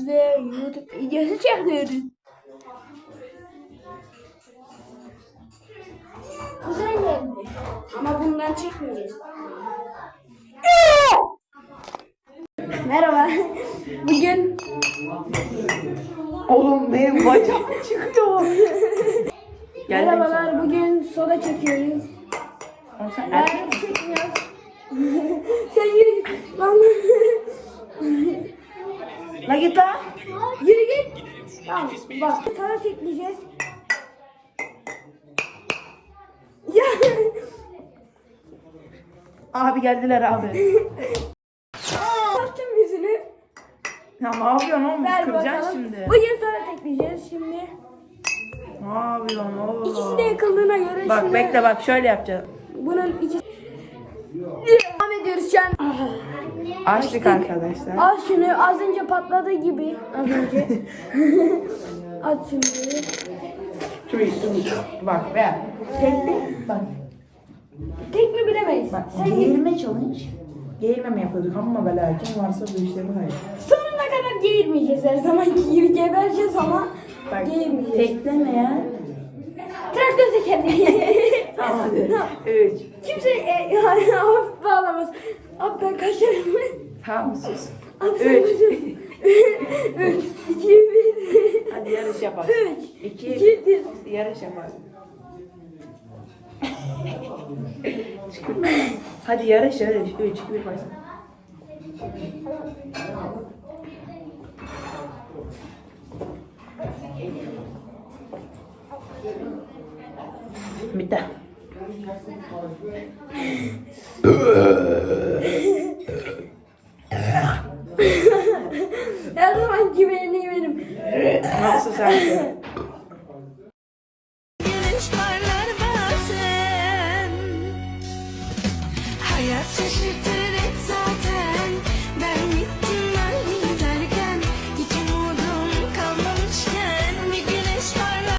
ve YouTube videosu çekiyoruz. Güzel geldi. Ama bundan çekmeyeceğiz. Merhaba. Bugün Oğlum benim bacağım çıktı. Merhabalar. Bugün soda çekiyoruz. Oğlum sen Ben erkek çekmiyoruz. Sen yürü git. Lan. La git lan. Yürü git. Tamam bak sana tekleyeceğiz. Ya. Abi geldiler abi. Açtım yüzünü. ya ne yapıyorsun oğlum? Ver Kıracaksın bakalım. şimdi. Bugün sana tekleyeceğiz şimdi. Ne yapıyorsun oğlum? İkisi de yakıldığına göre Bak şimdi bekle bak şöyle yapacağız. bunun ikisi Devam ediyoruz şu an. Açtık arkadaşlar. Al şunu az önce patladığı gibi az önce. Aç şimdi. Three, two, Bak ver. Tekli. Bak. Tek mi bilemeyiz. Bak Sen git. geğirme challenge. Geğirme mi yapıyorduk ama ve lakin varsa bu işlemi hayır. Sonuna kadar geğirmeyeceğiz her zamanki gibi gebereceğiz ama Bak geğirmeyeceğiz. tekleme ya. Traktör tekerleği. Tamam hadi. Üç. Kimse e, bağlamaz. Abi ben kaçarım. Tamam sus. Abi sen Üç. Üç, iki, bir. Hadi yarış yapalım. Üç, İki. iki, bir. Yarış yapalım. Hadi yarış yarış. Üç, iki, bir başla. Bitti. Her zaman iyi benim. Nasıl sen? Güneş parlar bazen Hayat şaşırtır